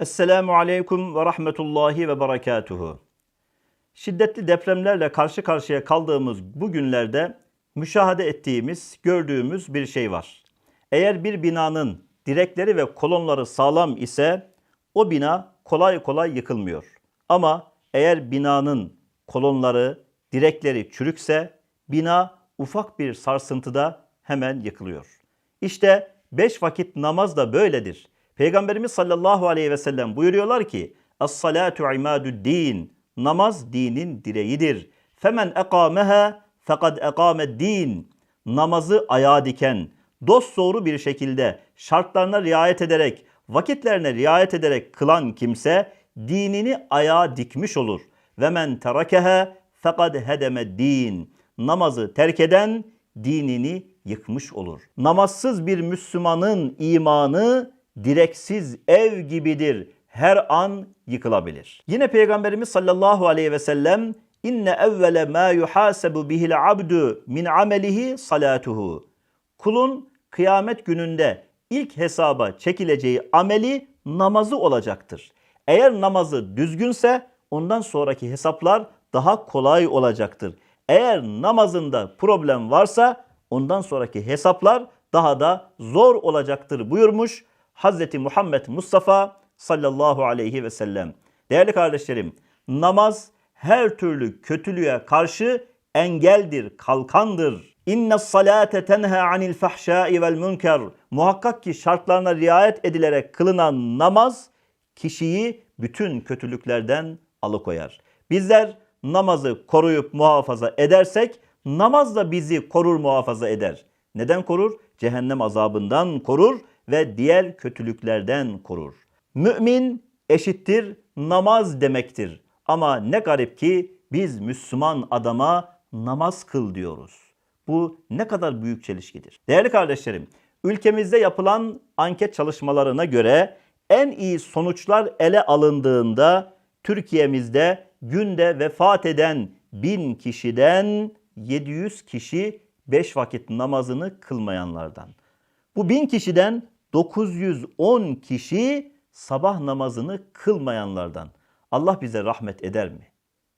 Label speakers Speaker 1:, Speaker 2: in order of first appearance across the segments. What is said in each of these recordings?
Speaker 1: Esselamu Aleyküm ve Rahmetullahi ve Berekatuhu. Şiddetli depremlerle karşı karşıya kaldığımız bu günlerde müşahede ettiğimiz, gördüğümüz bir şey var. Eğer bir binanın direkleri ve kolonları sağlam ise o bina kolay kolay yıkılmıyor. Ama eğer binanın kolonları, direkleri çürükse bina ufak bir sarsıntıda hemen yıkılıyor. İşte beş vakit namaz da böyledir. Peygamberimiz sallallahu aleyhi ve sellem buyuruyorlar ki Es-salatu imadud din. Namaz dinin direğidir. Femen ekameha fekad ekâmed din. Namazı ayağa diken, dost doğru bir şekilde şartlarına riayet ederek, vakitlerine riayet ederek kılan kimse dinini ayağa dikmiş olur. Ve men terakeha fekad hedeme din. Namazı terk eden dinini yıkmış olur. Namazsız bir Müslümanın imanı direksiz ev gibidir. Her an yıkılabilir. Yine Peygamberimiz sallallahu aleyhi ve sellem inne evvele ma yuhasebu bihil abdu min amelihi salatuhu. Kulun kıyamet gününde ilk hesaba çekileceği ameli namazı olacaktır. Eğer namazı düzgünse ondan sonraki hesaplar daha kolay olacaktır. Eğer namazında problem varsa ondan sonraki hesaplar daha da zor olacaktır buyurmuş Hazreti Muhammed Mustafa sallallahu aleyhi ve sellem. Değerli kardeşlerim, namaz her türlü kötülüğe karşı engeldir, kalkandır. İnne salate tenha anil fahşai vel münker. Muhakkak ki şartlarına riayet edilerek kılınan namaz kişiyi bütün kötülüklerden alıkoyar. Bizler namazı koruyup muhafaza edersek namaz da bizi korur muhafaza eder. Neden korur? Cehennem azabından korur ve diğer kötülüklerden korur. Mümin eşittir namaz demektir. Ama ne garip ki biz Müslüman adama namaz kıl diyoruz. Bu ne kadar büyük çelişkidir. Değerli kardeşlerim, ülkemizde yapılan anket çalışmalarına göre en iyi sonuçlar ele alındığında Türkiye'mizde günde vefat eden 1000 kişiden 700 kişi 5 vakit namazını kılmayanlardan. Bu 1000 kişiden 910 kişi sabah namazını kılmayanlardan. Allah bize rahmet eder mi?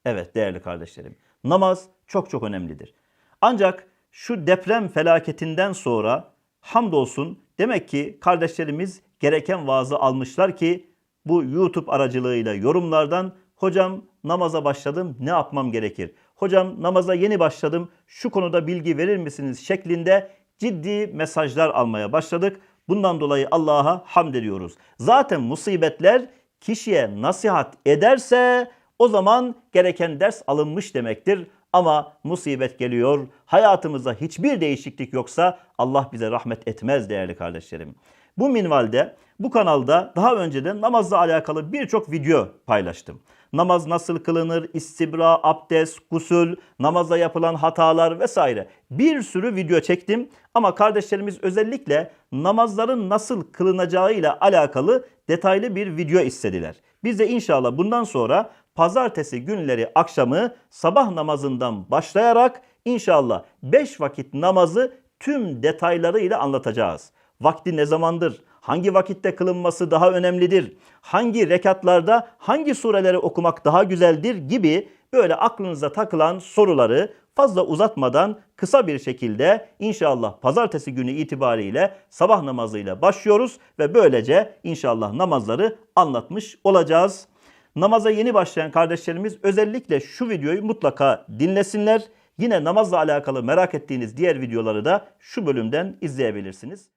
Speaker 1: Evet değerli kardeşlerim. Namaz çok çok önemlidir. Ancak şu deprem felaketinden sonra hamdolsun demek ki kardeşlerimiz gereken vaazı almışlar ki bu YouTube aracılığıyla yorumlardan hocam namaza başladım ne yapmam gerekir? Hocam namaza yeni başladım şu konuda bilgi verir misiniz şeklinde ciddi mesajlar almaya başladık. Bundan dolayı Allah'a hamd ediyoruz. Zaten musibetler kişiye nasihat ederse o zaman gereken ders alınmış demektir. Ama musibet geliyor, hayatımızda hiçbir değişiklik yoksa Allah bize rahmet etmez değerli kardeşlerim. Bu minvalde bu kanalda daha önceden namazla alakalı birçok video paylaştım. Namaz nasıl kılınır, istibra, abdest, gusül, namazda yapılan hatalar vesaire bir sürü video çektim. Ama kardeşlerimiz özellikle namazların nasıl kılınacağıyla alakalı detaylı bir video istediler. Biz de inşallah bundan sonra pazartesi günleri akşamı sabah namazından başlayarak inşallah 5 vakit namazı tüm detaylarıyla anlatacağız. Vakti ne zamandır? Hangi vakitte kılınması daha önemlidir? Hangi rekatlarda hangi sureleri okumak daha güzeldir gibi böyle aklınıza takılan soruları fazla uzatmadan kısa bir şekilde inşallah pazartesi günü itibariyle sabah namazıyla başlıyoruz ve böylece inşallah namazları anlatmış olacağız. Namaza yeni başlayan kardeşlerimiz özellikle şu videoyu mutlaka dinlesinler. Yine namazla alakalı merak ettiğiniz diğer videoları da şu bölümden izleyebilirsiniz.